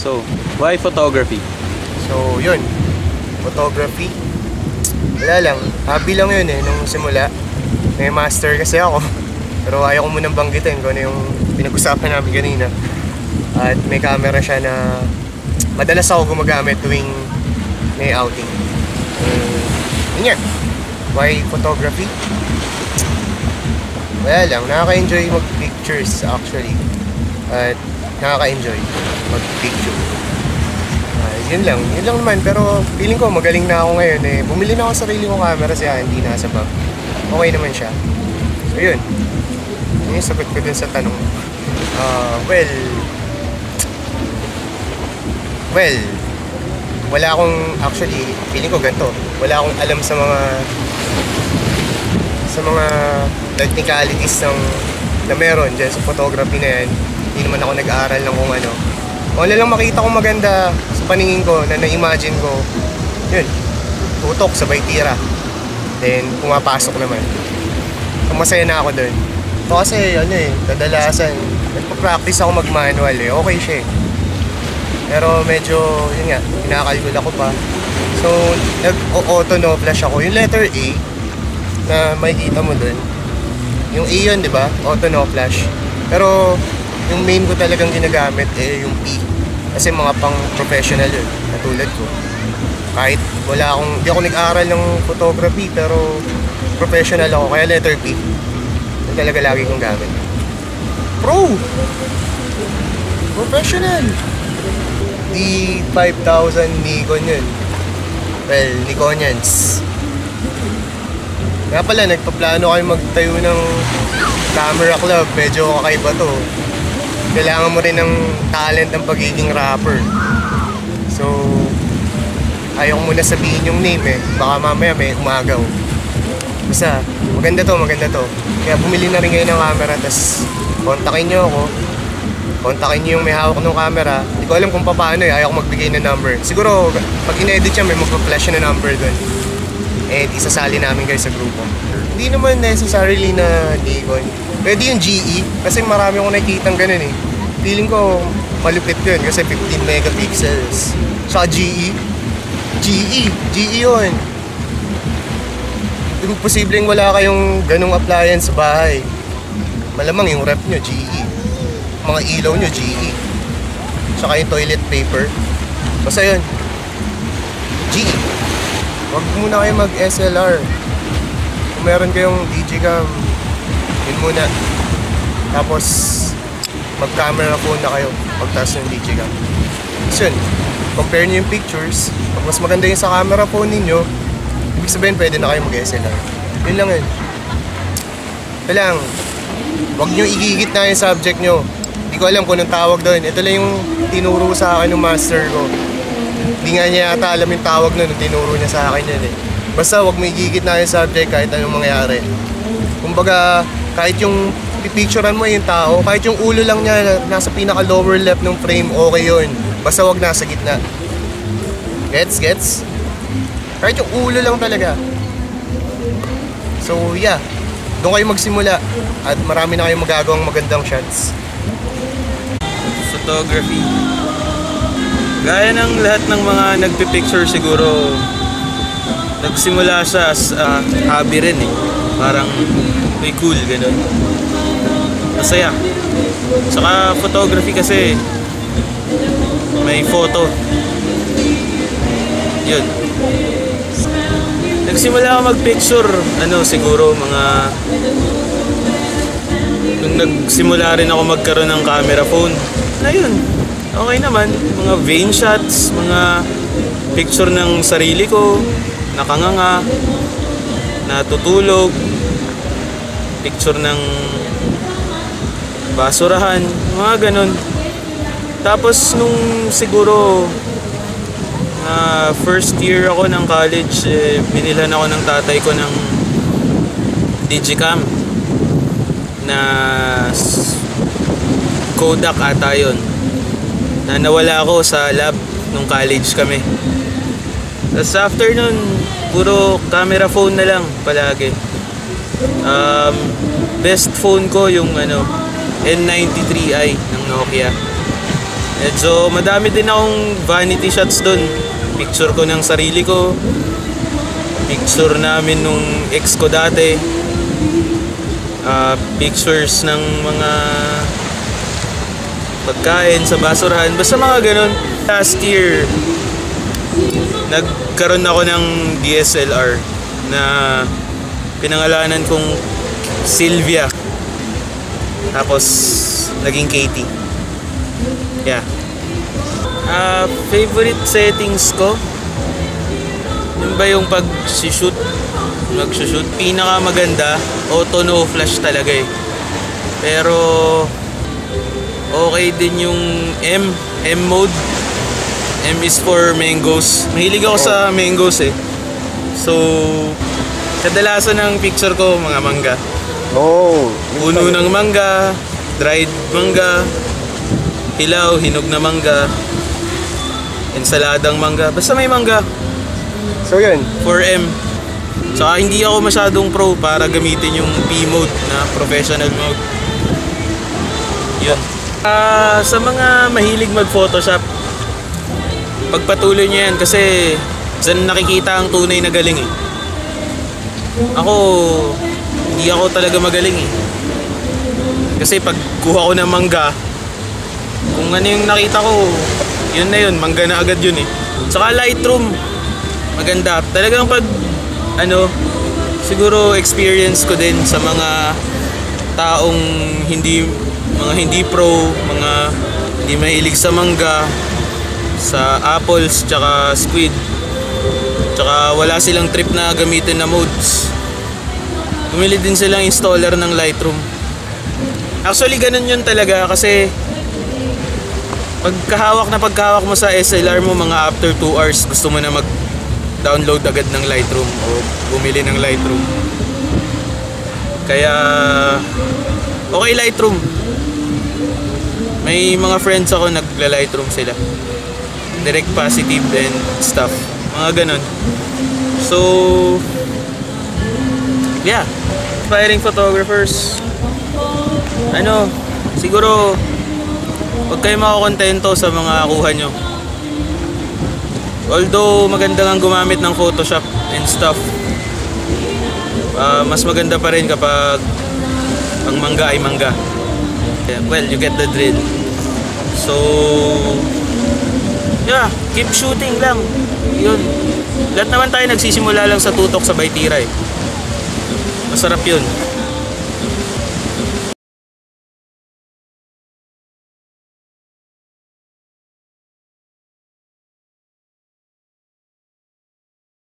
So, why photography? So, yun. Photography. Wala lang. Hobby lang yun eh, nung simula. May master kasi ako. Pero ayaw ko munang banggitin kung ano yung pinag-usapan namin kanina. At may camera siya na madalas ako gumagamit tuwing may outing. Um, yun yan. Why photography? Wala lang. Nakaka-enjoy mag-pictures actually. At nakaka-enjoy mag-picture. Ah, yun lang. Yun lang naman. Pero feeling ko magaling na ako ngayon eh. Bumili na ako sa sarili kong camera siya. Hindi nasa bag. Okay naman siya. So yun. Yun yung sagot ko dun sa tanong. Ah, well, well, wala akong, actually, feeling ko ganito. Wala akong alam sa mga, sa mga technicalities ng, na meron dyan sa photography na yan. Hindi naman ako nag-aaral ng kung ano. Ano lang makita ko maganda sa paningin ko, na na-imagine ko, yun, tutok, sabay tira. Then, pumapasok naman. So, masaya na ako doon. Ito kasi, ano eh, kadalasan, nagpa-practice ako mag-manual eh. Okay siya eh. Pero medyo, yun nga, kinakalkula ko pa. So, nag-auto no flash ako. Yung letter A, na makikita mo dun, yung A yun, di ba? Auto no flash. Pero, yung main ko talagang ginagamit eh yung P. Kasi mga pang professional yun, katulad ko. Kahit wala akong, hindi ako nag-aral ng photography, pero professional ako, kaya letter P. Yung talaga lagi kong gamit. Pro! Professional! D5000 Nikon yun. Well, Nikonians. Nga pala, nagpaplano kayo magtayo ng camera club. Medyo kakaiba to. Kailangan mo rin ng talent ng pagiging rapper. So, ayaw muna sabihin yung name eh. Baka mamaya may umagaw. Basta, maganda to, maganda to. Kaya bumili na rin kayo ng camera, tapos kontakin nyo ako. Kontakin nyo yung may hawak ng camera. Hindi ko alam kung paano eh, ayaw ko magbigay ng number. Siguro, pag in-edit siya, may magpa-flash na number doon. And isasali namin kayo sa grupo. Hindi naman necessarily na Nikon. Pwede yung GE, kasi marami akong nakikitang ganun eh. Feeling ko, malupit yun kasi 15 megapixels. Sa GE, GE, GE yun. Imposibleng wala kayong ganong appliance sa bahay. Malamang yung rep nyo, GE. Mga ilaw nyo, GE. Tsaka yung toilet paper. Basta yun. GE. Huwag muna kayo mag-SLR. Kung meron kayong digicam, yun muna. Tapos, mag-camera phone na kayo pagtaas ng digicam. Tapos yun, compare nyo yung pictures. Pag mas maganda yung sa camera phone ninyo, ibig sabihin pwede na kayo mag-SLR. Yun lang yun. Ito lang, huwag nyo igigit na yung subject nyo. Hindi ko alam kung anong tawag doon. Ito lang yung tinuro sa akin ng master ko. Hindi nga niya yata alam yung tawag nun, tinuro niya sa akin yun eh. Basta huwag mo igigit na yung subject kahit anong mangyari. Kumbaga, kahit yung pipicturean mo yung tao, kahit yung ulo lang niya nasa pinaka lower left ng frame, okay yun. Basta wag nasa gitna. Gets? Gets? Kahit yung ulo lang talaga. So, yeah. Doon kayo magsimula at marami na kayong magagawang magandang shots. Photography. Gaya ng lahat ng mga nagpipicture siguro, nagsimula siya as uh, hobby rin eh. Parang may cool, ganun. Masaya. Saka photography kasi may photo. Yun. Nagsimula ako mag-picture, ano siguro mga nung nagsimula rin ako magkaroon ng camera phone. Ayun. Okay naman. Mga vein shots, mga picture ng sarili ko, nakanganga, natutulog, picture ng basurahan, mga ganun. Tapos nung siguro na first year ako ng college, eh, binilhan ako ng tatay ko ng Digicam na Kodak ata yun. Na nawala ako sa lab nung college kami. Tapos after nun, puro camera phone na lang palagi. Um, best phone ko yung ano, N93i ng Nokia. Medyo madami din akong vanity shots doon. Picture ko ng sarili ko. Picture namin nung ex ko dati. Ah, pictures ng mga pagkain sa basurahan. Basta mga ganun. Last year, nagkaroon ako ng DSLR na pinangalanan kong Sylvia. Tapos, naging Katie. Yeah. Ah, favorite settings ko? Yun ba yung pag-shoot? Mag-shoot? Pinaka maganda, auto no flash talaga eh. Pero, okay din yung M, M mode. M is for mangoes. Mahilig ako sa mangoes eh. So, kadalasan ng picture ko mga mangga. Oo. Puno ng mangga, dried mangga, hilaw, hinog na mangga, ensaladang mangga. Basta may mangga, So yun. 4M. Saka hindi ako masyadong pro para gamitin yung P mode na professional mode. Yun. Ah, sa mga mahilig mag-Photoshop, pagpatuloy niyo yan kasi dyan nakikita ang tunay na galing eh. Ako, hindi ako talaga magaling eh. Kasi pag kuha ko ng mangga, kung ano yung nakita ko, yun na yun, mangga na agad yun eh. Saka Lightroom, maganda. Talagang pag, ano, siguro experience ko din sa mga taong hindi, mga hindi pro, mga hindi mahilig sa mangga, sa apples, tsaka squid. Tsaka wala silang trip na gamitin na modes. Bumili din silang installer ng Lightroom. Actually, ganun yun talaga kasi pagkahawak na pagkahawak mo sa SLR mo mga after 2 hours gusto mo na mag-download agad ng Lightroom o bumili ng Lightroom. Kaya okay Lightroom. May mga friends ako nagla-Lightroom sila. Direct positive and stuff. Mga ganun. So, yeah. Aspiring photographers. Ano, siguro, huwag kayo makakontento sa mga kuha nyo. Although maganda nga gumamit ng Photoshop and stuff, ah, mas maganda pa rin kapag ang mangga ay mangga. Well, you get the drill. So, yeah, keep shooting lang. Yun. Lahat naman tayo nagsisimula lang sa tutok sa Baitira eh. Masarap yun.